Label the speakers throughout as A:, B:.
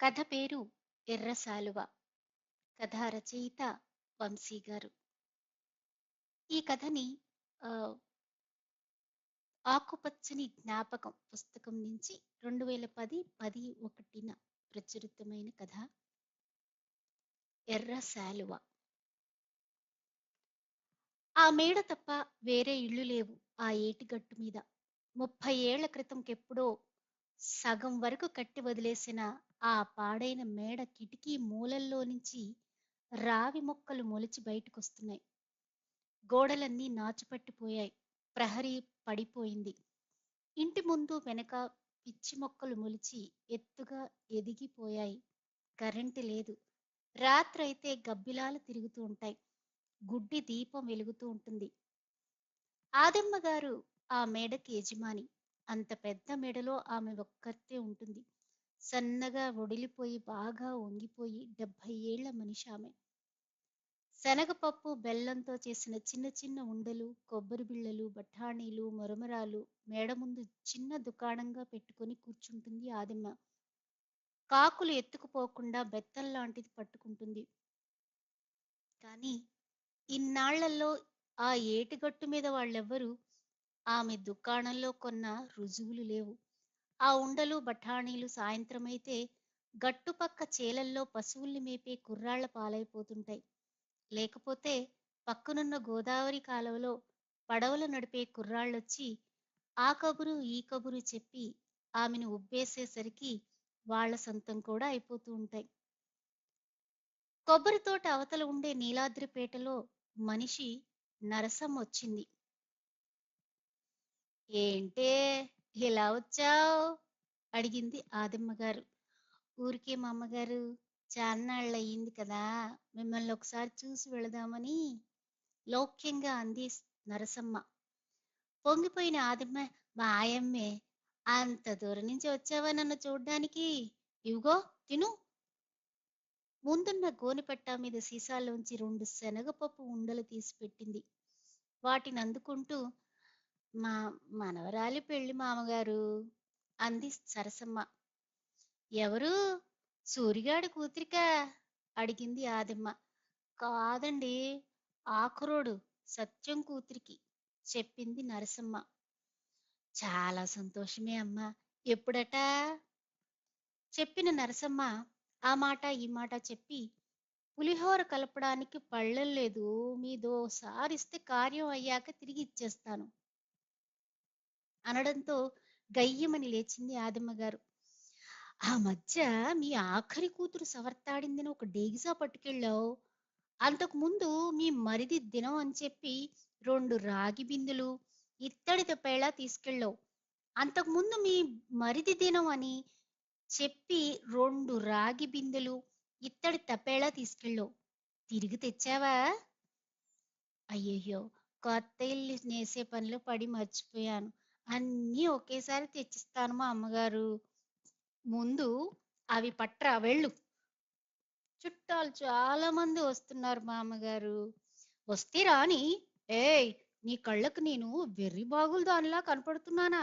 A: కథ పేరు ఎర్రసాలువ. కథ కథా రచయిత వంశీ గారు. ఈ కథని ఆకుపచ్చని జ్ఞాపకం పుస్తకం నుంచి రెండు వేల పది పది ఒకటిన ప్రచురితమైన కథ ఎర్ర శాలువ ఆ మేడ తప్ప వేరే ఇళ్ళు లేవు ఆ ఏటిగట్టు మీద. ముప్పై ఏళ్ళ క్రితంకెప్పుడో సగం వరకు కట్టి వదిలేసిన ఆ పాడైన మేడ కిటికీ మూలల్లో నుంచి రావి మొక్కలు మొలిచి బయటకొస్తున్నాయి. గోడలన్నీ నాచుపట్టిపోయాయి. ప్రహరీ పడిపోయింది. ఇంటి ముందు వెనక పిచ్చి మొక్కలు మొలిచి ఎత్తుగా ఎదిగిపోయాయి. కరెంటు లేదు. రాత్రైతే గబ్బిలాలు తిరుగుతూ ఉంటాయి. గుడ్డి దీపం వెలుగుతూ ఉంటుంది. ఆదమ్మ గారు ఆ మేడకి యజమాని. అంత పెద్ద మెడలో ఆమె ఒక్కతే ఉంటుంది. సన్నగా ఒడిలిపోయి బాగా వంగిపోయి డెబ్భై ఏళ్ళ మనిషి ఆమె. శనగపప్పు బెల్లంతో చేసిన చిన్న చిన్న ఉండలు కొబ్బరి బిళ్ళలు బఠానీలు మరమరాలు మేడ ముందు చిన్న దుకాణంగా పెట్టుకొని కూర్చుంటుంది ఆదిమ్మ. కాకులు ఎత్తుకుపోకుండా బెత్తం లాంటిది పట్టుకుంటుంది. కానీ ఇన్నాళ్ళలో ఆ ఏటిగట్టు మీద వాళ్ళెవ్వరూ ఆమె దుకాణంలో కొన్న రుజువులు లేవు. ఆ ఉండలు బఠానీలు సాయంత్రమైతే గట్టుపక్క చేలల్లో పశువుల్ని మేపే కుర్రాళ్ళ పాలైపోతుంటాయి. లేకపోతే పక్కనున్న గోదావరి కాలువలో పడవలు నడిపే కుర్రాళ్ళొచ్చి ఆ కబురు ఈ కబురు చెప్పి ఆమెను ఉబ్బేసేసరికి వాళ్ళ సొంతం కూడా అయిపోతూ ఉంటాయి. కొబ్బరి తోట అవతల ఉండే నీలాద్రిపేటలో మనిషి నరసం వచ్చింది. ఏంటే? ఎలా వచ్చావు? అడిగింది ఆదిమ్మ గారు ఊరికే మా అమ్మగారు చాన్నాళ్ళు అయ్యింది కదా మిమ్మల్ని ఒకసారి చూసి వెళదామని లౌక్యంగా అంది నరసమ్మ. పొంగిపోయిన ఆదిమ్మ మా ఆయమ్మే అంత దూరం నుంచి వచ్చావా నన్ను చూడ్డానికి? ఇవిగో తిను. ముందున్న గోనిపట్ట మీద సీసాలోంచి రెండు శనగపప్పు ఉండలు తీసి పెట్టింది వాటిని అందుకుంటూ మా మనవరాలి పెళ్ళి మామగారు అంది సరసమ్మ. ఎవరు? సూరిగాడి కూతురిక? అడిగింది ఆదిమ్మ. కాదండి ఆకురోడు సత్యం కూతురికి చెప్పింది నరసమ్మ. చాలా సంతోషమే అమ్మా. ఎప్పుడట? చెప్పిన నరసమ్మ ఆ మాట ఈ మాట చెప్పి పులిహోర కలపడానికి పళ్ళం లేదు మీదోసారి ఇస్తే కార్యం అయ్యాక తిరిగి ఇచ్చేస్తాను. అనడంతో గయ్యమని లేచింది ఆదమ్మ గారు. ఆ మధ్య మీ ఆఖరి కూతురు సవర్తాడిందని ఒక డేగిసా పట్టుకెళ్ళావు. అంతకు ముందు మీ మరిది దినం అని చెప్పి రెండు రాగి బిందులు ఇత్తడి తెప్పేలా తీసుకెళ్ళావు. అంతకు ముందు మీ మరిది దినం అని చెప్పి రెండు రాగి బిందెలు ఇత్తడి తప్పేలా తీసుకెళ్ళావు. తిరిగి తెచ్చావా? అయ్యయ్యో కొత్త ఇల్లు నేసే పనిలో పడి మర్చిపోయాను. అన్నీ ఒకేసారి తెచ్చిస్తాను మా అమ్మగారు. ముందు అవి పట్రా వెళ్ళు. చుట్టాలు చాలా మంది వస్తున్నారు మా అమ్మగారు. వస్తే రాని ఏయ్ నీ కళ్ళకు నేను వెర్రి బాగులు దానిలా కనపడుతున్నానా?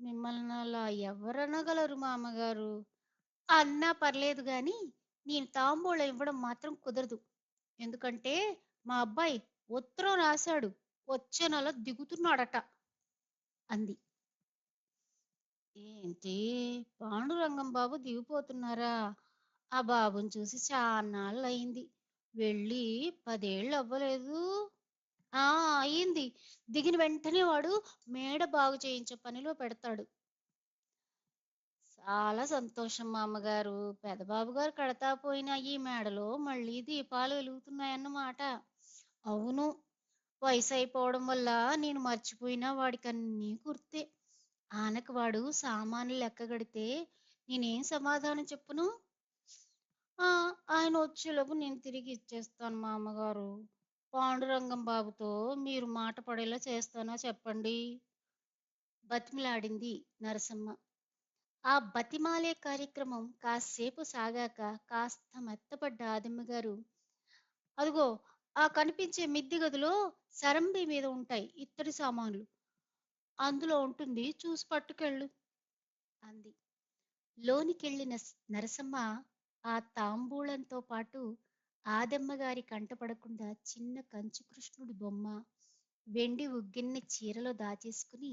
A: మిమ్మల్ని అలా ఎవరనగలరు మా అమ్మగారు. అన్నా పర్లేదు గాని నేను తాంబూలం ఇవ్వడం మాత్రం కుదరదు. ఎందుకంటే మా అబ్బాయి ఉత్తరం రాశాడు. వచ్చే నెల దిగుతున్నాడట. అంది. ఏంటి పాండురంగం బాబు దిగిపోతున్నారా? ఆ బాబుని చూసి చాన్నాళ్ళు అయింది వెళ్ళి పదేళ్ళు అవ్వలేదు. ఆ అయింది దిగిన వెంటనే వాడు మేడ బాగు చేయించే పనిలో పెడతాడు. చాలా సంతోషం మా అమ్మగారు పెదబాబు గారు కడతా పోయిన ఈ మేడలో మళ్ళీ దీపాలు వెలుగుతున్నాయన్నమాట. అవును. వయసు అయిపోవడం వల్ల నేను మర్చిపోయినా వాడికి అన్నీ గుర్తే. ఆనకు వాడు సామాన్లు లెక్కగడితే నేనేం సమాధానం చెప్పును? ఆ ఆయన వచ్చేలోపు నేను తిరిగి ఇచ్చేస్తాను మా అమ్మగారు పాండురంగం బాబుతో మీరు మాట పడేలా చేస్తానా చెప్పండి? బతిమిలాడింది నరసమ్మ. ఆ బతిమాలే కార్యక్రమం కాసేపు సాగాక కాస్త మెత్తపడ్డ ఆదమ్మ గారు అదిగో ఆ కనిపించే మిద్దె గదిలో సరంబి మీద ఉంటాయి ఇత్తడి సామాన్లు. అందులో ఉంటుంది చూసి పట్టుకెళ్ళు అంది. లోనికెళ్ళిన నరసమ్మ ఆ తాంబూలంతో పాటు ఆదమ్మ గారి కంటపడకుండా చిన్న కంచు కృష్ణుడి బొమ్మ వెండి ఉగ్గిన్ని చీరలో దాచేసుకుని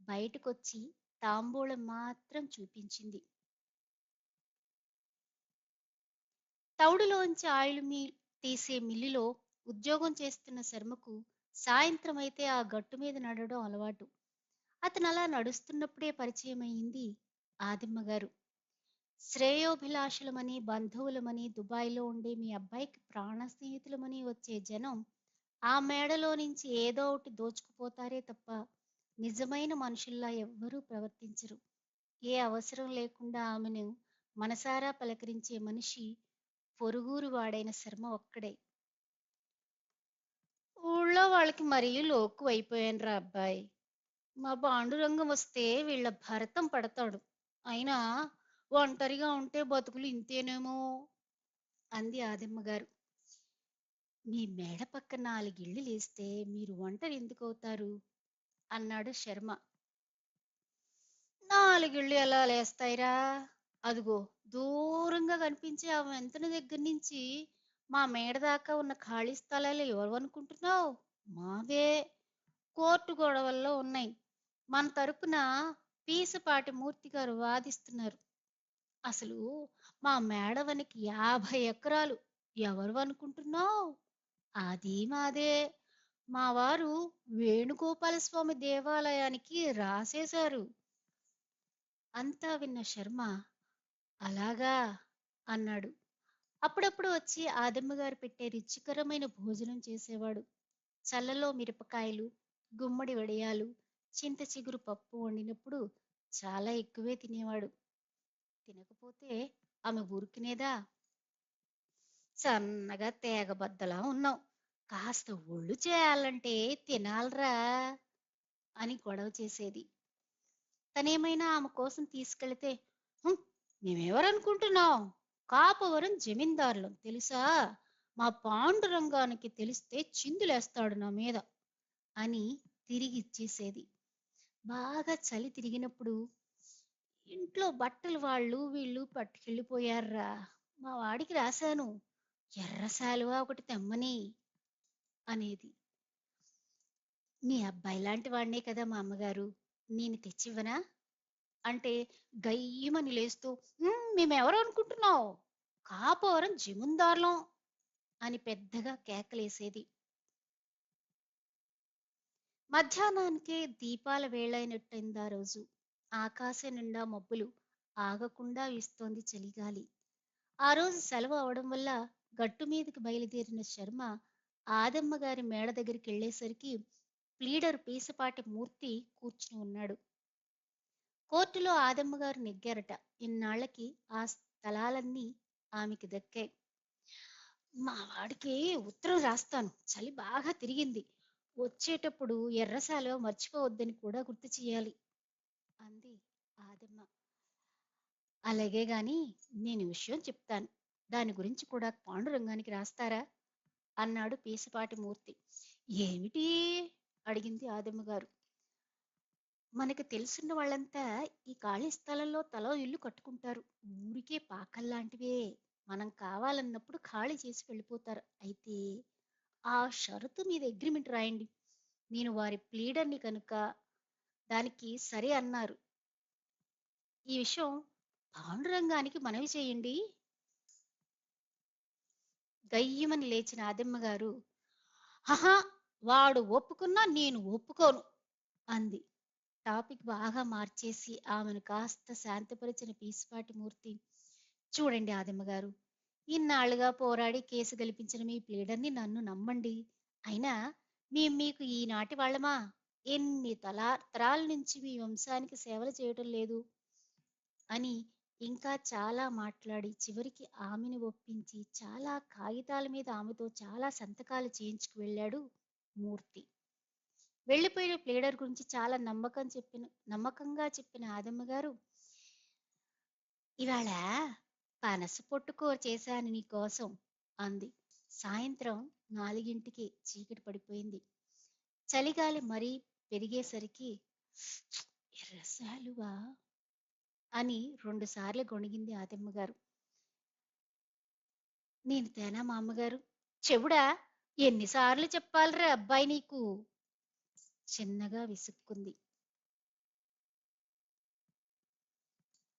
A: బయటకొచ్చి తాంబూలం మాత్రం చూపించింది. తౌడులోంచి ఆయిల్ మీ తీసే మిల్లులో ఉద్యోగం చేస్తున్న శర్మకు సాయంత్రం అయితే ఆ గట్టు మీద నడవడం అలవాటు. అతను అలా నడుస్తున్నప్పుడే పరిచయమైంది ఆదిమ్మ గారు. శ్రేయోభిలాషులమని బంధువులమని దుబాయ్లో ఉండే మీ అబ్బాయికి ప్రాణ స్నేహితులమని వచ్చే జనం ఆ మేడలో నుంచి ఏదో ఒకటి దోచుకుపోతారే తప్ప నిజమైన మనుషుల్లా ఎవ్వరూ ప్రవర్తించరు. ఏ అవసరం లేకుండా ఆమెను మనసారా పలకరించే మనిషి పొరుగురు వాడైన శర్మ ఒక్కడే. ఊళ్ళో వాళ్ళకి మరీ లోకు అయిపోయానురా అబ్బాయి. మా పాండురంగం వస్తే వీళ్ళ భరతం పడతాడు. అయినా ఒంటరిగా ఉంటే బతుకులు ఇంతేనేమో? అంది ఆదిమ్మ గారు మీ మేడ పక్క నాలుగిళ్ళు లేస్తే మీరు ఒంటరి ఎందుకు అవుతారు అన్నాడు శర్మ. నాలుగిళ్ళు ఎలా లేస్తాయిరా? అదిగో దూరంగా కనిపించే ఆ వెంతన దగ్గర నుంచి మా మేడ దాకా ఉన్న ఖాళీ స్థలాలు ఎవరు అనుకుంటున్నావు మావే. కోర్టు గొడవల్లో ఉన్నాయి. మన తరపున పీసపాటి మూర్తి గారు వాదిస్తున్నారు. అసలు మా మేడవనికి యాభై ఎకరాలు ఎవరు అనుకుంటున్నావు అది మాదే. మా వారు వేణుగోపాల స్వామి దేవాలయానికి రాసేశారు. అంతా విన్న శర్మ అలాగా అన్నాడు. అప్పుడప్పుడు వచ్చి ఆదమ్మ గారు పెట్టే రుచికరమైన భోజనం చేసేవాడు. చల్లలో మిరపకాయలు గుమ్మడి వడియాలు చింత చిగురు పప్పు వండినప్పుడు చాలా ఎక్కువే తినేవాడు. తినకపోతే ఆమె ఊరికినేదా? సన్నగా తేగబద్దలా ఉన్నావు కాస్త ఒళ్ళు చేయాలంటే తినాలరా అని గొడవ చేసేది. తనేమైనా ఆమె కోసం తీసుకెళితే మేమెవరనుకుంటున్నాం? కాపవరం జమీందారులు. తెలుసా? మా పాండురంగానికి తెలిస్తే చిందులేస్తాడు నా మీద అని తిరిగి ఇచ్చేసేది. బాగా చలి తిరిగినప్పుడు ఇంట్లో బట్టలు వాళ్ళు వీళ్ళు పట్టుకెళ్ళిపోయారా మా వాడికి రాశాను. ఎర్ర శాలువా ఒకటి తెమ్మని అనేది. మీ అబ్బాయి లాంటి వాడినే కదా మా అమ్మగారు. నేను తెచ్చివ్వనా? అంటే గయ్యమని లేస్తూ మేమెవరు అనుకుంటున్నావు కాపోరం జమీందారులం అని పెద్దగా కేకలేసేది. మధ్యాహ్నానికే దీపాల వేళైనట్టయింది ఆ రోజు. ఆకాశం నిండా మబ్బులు ఆగకుండా వీస్తోంది చలిగాలి. ఆ రోజు సెలవు అవడం వల్ల గట్టు మీదకి బయలుదేరిన శర్మ ఆదమ్మ గారి మేడ దగ్గరికి వెళ్ళేసరికి ప్లీడర్ పీసపాటి మూర్తి కూర్చుని ఉన్నాడు. కోర్టులో ఆదమ్మ గారు నెగ్గారట. ఇన్నాళ్ళకి ఆ స్థలాలన్నీ ఆమెకి దక్కాయి. మా వాడికి ఉత్తరం రాస్తాను. చలి బాగా తిరిగింది. వచ్చేటప్పుడు ఎర్రసాలో మర్చిపోవద్దని కూడా గుర్తు చేయాలి అంది ఆదమ్మ. అలాగే గాని నేను విషయం చెప్తాను. దాని గురించి కూడా పాండురంగానికి రాస్తారా? అన్నాడు పీసపాటి మూర్తి. ఏమిటి? అడిగింది ఆదమ్మ గారు మనకు తెలుసున్న వాళ్ళంతా ఈ ఖాళీ స్థలంలో తలో ఇల్లు కట్టుకుంటారు. ఊరికే పాకల్లాంటివే. మనం కావాలన్నప్పుడు ఖాళీ చేసి వెళ్ళిపోతారు. అయితే ఆ షరతు మీద అగ్రిమెంట్ రాయండి. నేను వారి ప్లీడర్ని కనుక దానికి సరే అన్నారు. ఈ విషయం పాండురంగానికి మనవి చేయండి. గయ్యమని లేచిన ఆదమ్మ గారు హహా వాడు ఒప్పుకున్నా నేను ఒప్పుకోను అంది. టాపిక్ బాగా మార్చేసి ఆమెను కాస్త శాంతపరిచిన పీసుపాటి మూర్తి చూడండి ఆదిమ్మగారు ఇన్నాళ్ళుగా పోరాడి కేసు గెలిపించిన మీ ప్లీడర్ని నన్ను నమ్మండి. అయినా మేం మీకు ఈనాటి వాళ్ళమా? ఎన్ని తలా తరాల నుంచి మీ వంశానికి సేవలు చేయటం లేదు అని ఇంకా చాలా మాట్లాడి చివరికి ఆమెను ఒప్పించి చాలా కాగితాల మీద ఆమెతో చాలా సంతకాలు చేయించుకు వెళ్ళాడు మూర్తి. వెళ్ళిపోయిన ప్లేడర్ గురించి చాలా నమ్మకం చెప్పిన నమ్మకంగా చెప్పిన ఆదమ్మ గారు ఇవాళ పనస పొట్టుకూర చేశాను నీ కోసం అంది సాయంత్రం నాలుగింటికి చీకటి పడిపోయింది చలిగాలి మరీ పెరిగేసరికి ఎర్రసాలువా అని రెండుసార్లు గొణిగింది ఆదమ్మగారు. నేను తేనా మా అమ్మగారు? చెవుడా? ఎన్నిసార్లు చెప్పాలిరా అబ్బాయి నీకు? చిన్నగా విసుక్కుంది.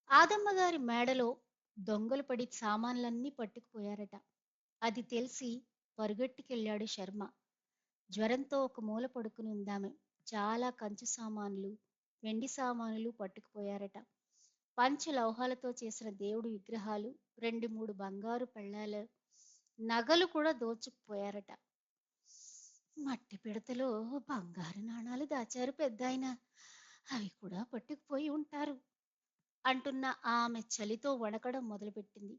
A: ఆదమ్మగారి మేడలో దొంగలు పడి సామాన్లన్నీ పట్టుకుపోయారట. అది తెలిసి పరుగెట్టుకెళ్ళాడు శర్మ. జ్వరంతో ఒక మూల పడుకుని ఉందామె. చాలా కంచు సామాన్లు, వెండి సామానులు పట్టుకుపోయారట. పంచలోహాలతో చేసిన దేవుడి విగ్రహాలు, రెండు మూడు బంగారు పళ్ళాలు, నగలు కూడా దోచుకుపోయారట. మట్టి పిడతలో బంగారు నాణాలు దాచారు పెద్దాయన. అవి కూడా పట్టుకుపోయి ఉంటారు. అంటున్న ఆమె చలితో వణకడం మొదలుపెట్టింది.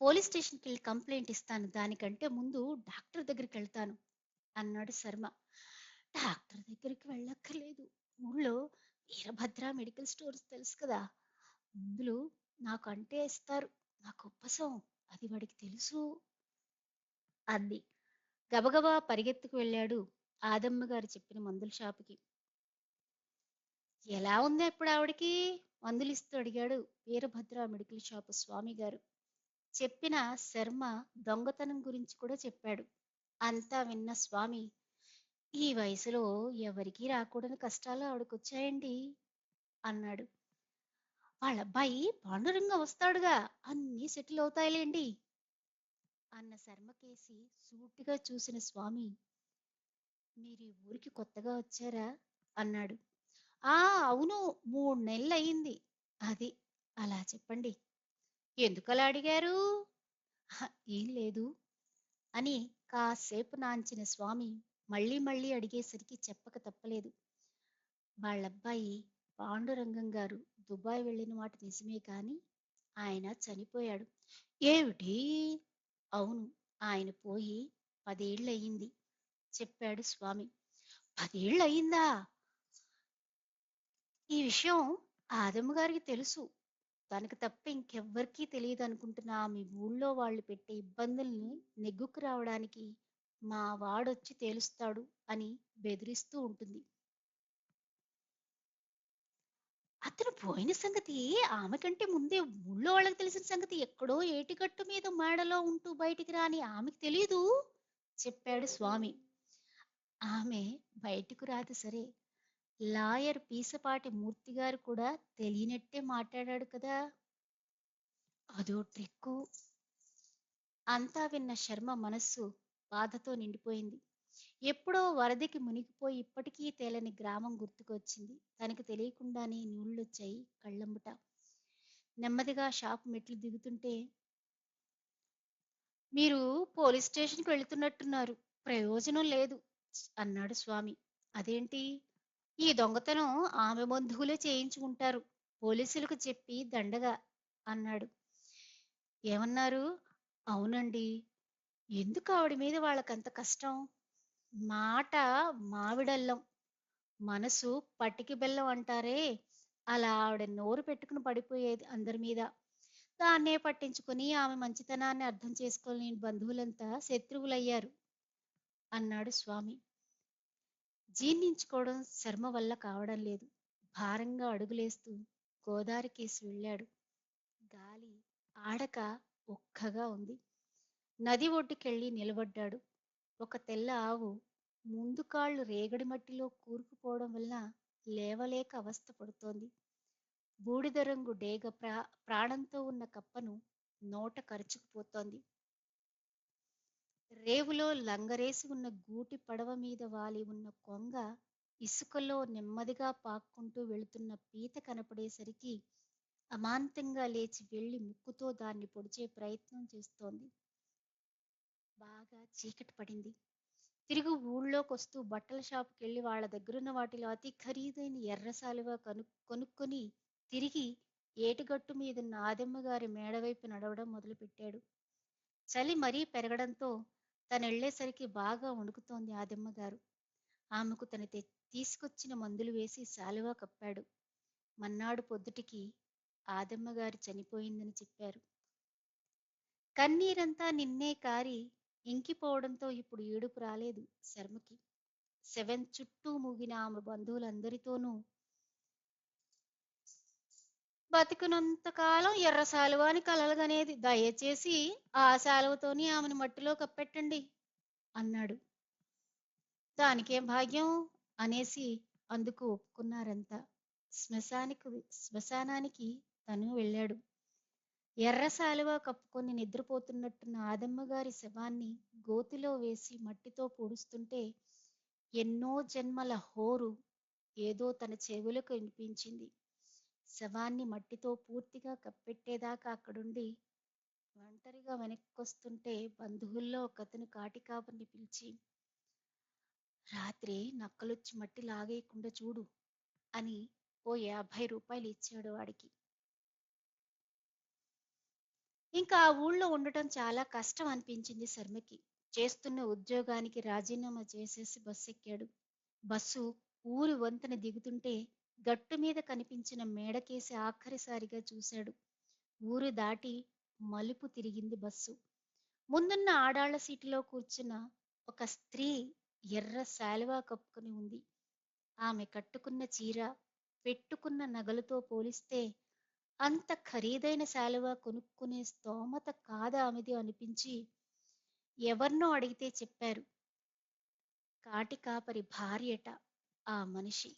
A: పోలీస్ స్టేషన్కి వెళ్ళి కంప్లైంట్ ఇస్తాను. దానికంటే ముందు డాక్టర్ దగ్గరికి వెళ్తాను అన్నాడు శర్మ. డాక్టర్ దగ్గరికి వెళ్ళక్కర్లేదు. ఊళ్ళో వీరభద్ర మెడికల్ స్టోర్స్ తెలుసు కదా! మందులు నాకు అంటే ఇస్తారు. నాకు ఉప్పసం. అది వాడికి తెలుసు. అంది. గబగబా పరిగెత్తుకు వెళ్ళాడు ఆదమ్మ గారు చెప్పిన మందుల షాపుకి. ఎలా ఉంది ఇప్పుడు ఆవిడకి? మందులిస్తూ అడిగాడు వీరభద్ర మెడికల్ షాపు స్వామి గారు చెప్పిన శర్మ దొంగతనం గురించి కూడా చెప్పాడు. అంతా విన్న స్వామి ఈ వయసులో ఎవరికీ రాకూడని కష్టాలు ఆవిడకొచ్చాయండి అన్నాడు. వాళ్ళబ్బాయి పాండురంగ వస్తాడుగా అన్నీ సెటిల్ అవుతాయిలేండి అన్న శర్మకేసి సూటిగా చూసిన స్వామి మీరు ఈ ఊరికి కొత్తగా వచ్చారా? అన్నాడు. ఆ అవును మూడు నెలలు అయింది అది అలా చెప్పండి. ఎందుకలా అడిగారు? ఏం లేదు. అని కాసేపు నాంచిన స్వామి మళ్ళీ మళ్ళీ అడిగేసరికి చెప్పక తప్పలేదు. వాళ్ళబ్బాయి పాండురంగం గారు దుబాయ్ వెళ్ళిన మాట నిజమే కానీ ఆయన చనిపోయాడు. ఏమిటి? అవును. ఆయన పోయి పదేళ్ళయింది. చెప్పాడు స్వామి. పదేళ్ళయిందా? ఈ విషయం ఆదమ్మ గారికి తెలుసు. తనకు తప్ప ఇంకెవ్వరికీ తెలియదు అనుకుంటున్నా. మీ ఊళ్ళో వాళ్ళు పెట్టే ఇబ్బందుల్ని నెగ్గుకు రావడానికి మా వాడొచ్చి తేలుస్తాడు అని బెదిరిస్తూ ఉంటుంది. అతను పోయిన సంగతి ఆమె కంటే ముందే ఊళ్ళో వాళ్ళకి తెలిసిన సంగతి ఎక్కడో ఏటిగట్టు మీద మేడలో ఉంటూ బయటికి రాని ఆమెకు తెలియదు చెప్పాడు స్వామి. ఆమె బయటకు రాదు సరే. లాయర్ పీసపాటి మూర్తి గారు కూడా తెలియనట్టే మాట్లాడాడు కదా. అదో ట్రిక్కు. అంతా విన్న శర్మ మనస్సు బాధతో నిండిపోయింది. ఎప్పుడో వరదకి మునిగిపోయి ఇప్పటికీ తేలని గ్రామం గుర్తుకొచ్చింది. తనకు తెలియకుండానే నీళ్ళొచ్చాయి కళ్ళంబుట. నెమ్మదిగా షాప్ మెట్లు దిగుతుంటే మీరు పోలీస్ స్టేషన్కి వెళుతున్నట్టున్నారు. ప్రయోజనం లేదు అన్నాడు స్వామి. అదేంటి? ఈ దొంగతనం ఆమె బంధువులే చేయించుకుంటారు. పోలీసులకు చెప్పి దండగా అన్నాడు. ఏమన్నారు? అవునండి. ఎందుకు ఆవిడ మీద వాళ్ళకంత కష్టం? మాట మావిడల్లం. మనసు పట్టికి బెల్లం అంటారే. అలా ఆవిడ నోరు పెట్టుకుని పడిపోయేది అందరి మీద. దాన్నే పట్టించుకొని ఆమె మంచితనాన్ని అర్థం చేసుకోలేని బంధువులంతా శత్రువులయ్యారు అన్నాడు స్వామి. జీర్ణించుకోవడం శర్మ వల్ల కావడం లేదు. భారంగా అడుగులేస్తూ గోదారి కేసి వెళ్ళాడు. గాలి ఆడక ఒక్కగా ఉంది. నది ఒడ్డుకెళ్ళి నిలబడ్డాడు. ఒక తెల్ల ఆవు ముందు కాళ్ళు రేగడి మట్టిలో కూరుకుపోవడం వల్ల లేవలేక అవస్థ పడుతోంది. బూడిద రంగు డేగ ప్రా ప్రాణంతో ఉన్న కప్పను నోట కరుచుకుపోతోంది. రేవులో లంగరేసి ఉన్న గూటి పడవ మీద వాలి ఉన్న కొంగ ఇసుకలో నెమ్మదిగా పాక్కుంటూ వెళుతున్న పీత కనపడేసరికి అమాంతంగా లేచి వెళ్ళి ముక్కుతో దాన్ని పొడిచే ప్రయత్నం చేస్తోంది. బాగా చీకటి పడింది. తిరిగి ఊళ్ళోకొస్తూ బట్టల షాప్కి వెళ్ళి వాళ్ళ దగ్గరున్న వాటిలో అతి ఖరీదైన ఎర్ర కను కొనుక్కొని తిరిగి ఏటిగట్టు మీదున్న ఆదమ్మ గారి మేడవైపు నడవడం మొదలుపెట్టాడు. చలి మరీ పెరగడంతో తను వెళ్ళేసరికి బాగా వణుకుతోంది ఆదెమ్మ గారు. ఆమెకు తన తె తీసుకొచ్చిన మందులు వేసి శాలువా కప్పాడు. మన్నాడు పొద్దుటికి ఆదమ్మ గారు చనిపోయిందని చెప్పారు. కన్నీరంతా నిన్నే కారి ఇంకిపోవడంతో ఇప్పుడు ఏడుపు రాలేదు శర్మకి. సెవెన్ చుట్టూ మూగిన ఆమె బంధువులందరితోనూ బతికినంత కాలం ఎర్ర శాలువ అని కలలుగనేది. దయచేసి ఆ శాలువతోని ఆమెను మట్టిలో కప్పెట్టండి అన్నాడు. దానికేం భాగ్యం? అనేసి అందుకు ఒప్పుకున్నారంతా. శ్మశానికి శ్మశానానికి తను వెళ్ళాడు. ఎర్ర శాలువ కప్పుకొని నిద్రపోతున్నట్టున్న ఆదమ్మ గారి శవాన్ని గోతిలో వేసి మట్టితో పూడుస్తుంటే ఎన్నో జన్మల హోరు ఏదో తన చెవులకు వినిపించింది. శవాన్ని మట్టితో పూర్తిగా కప్పెట్టేదాకా అక్కడుండి ఒంటరిగా వెనక్కొస్తుంటే బంధువుల్లో ఒకతను కాటికాపర్ని పిలిచి రాత్రి నక్కలొచ్చి మట్టి లాగేయకుండా చూడు అని ఓ యాభై రూపాయలు ఇచ్చాడు వాడికి. ఇంకా ఆ ఊళ్ళో ఉండటం చాలా కష్టం అనిపించింది శర్మకి. చేస్తున్న ఉద్యోగానికి రాజీనామా చేసేసి బస్సు ఎక్కాడు. బస్సు ఊరి వంతెన దిగుతుంటే గట్టు మీద కనిపించిన మేడకేసి ఆఖరిసారిగా చూశాడు. ఊరు దాటి మలుపు తిరిగింది బస్సు. ముందున్న ఆడాళ్ళ సీటులో కూర్చున్న ఒక స్త్రీ ఎర్ర శాలువా కప్పుకుని ఉంది. ఆమె కట్టుకున్న చీర పెట్టుకున్న నగలతో పోలిస్తే అంత ఖరీదైన శాలువా కొనుక్కునే స్తోమత కాదా ఆమెది అనిపించి ఎవరినో అడిగితే చెప్పారు. కాటి కాపరి భార్యట ఆ మనిషి.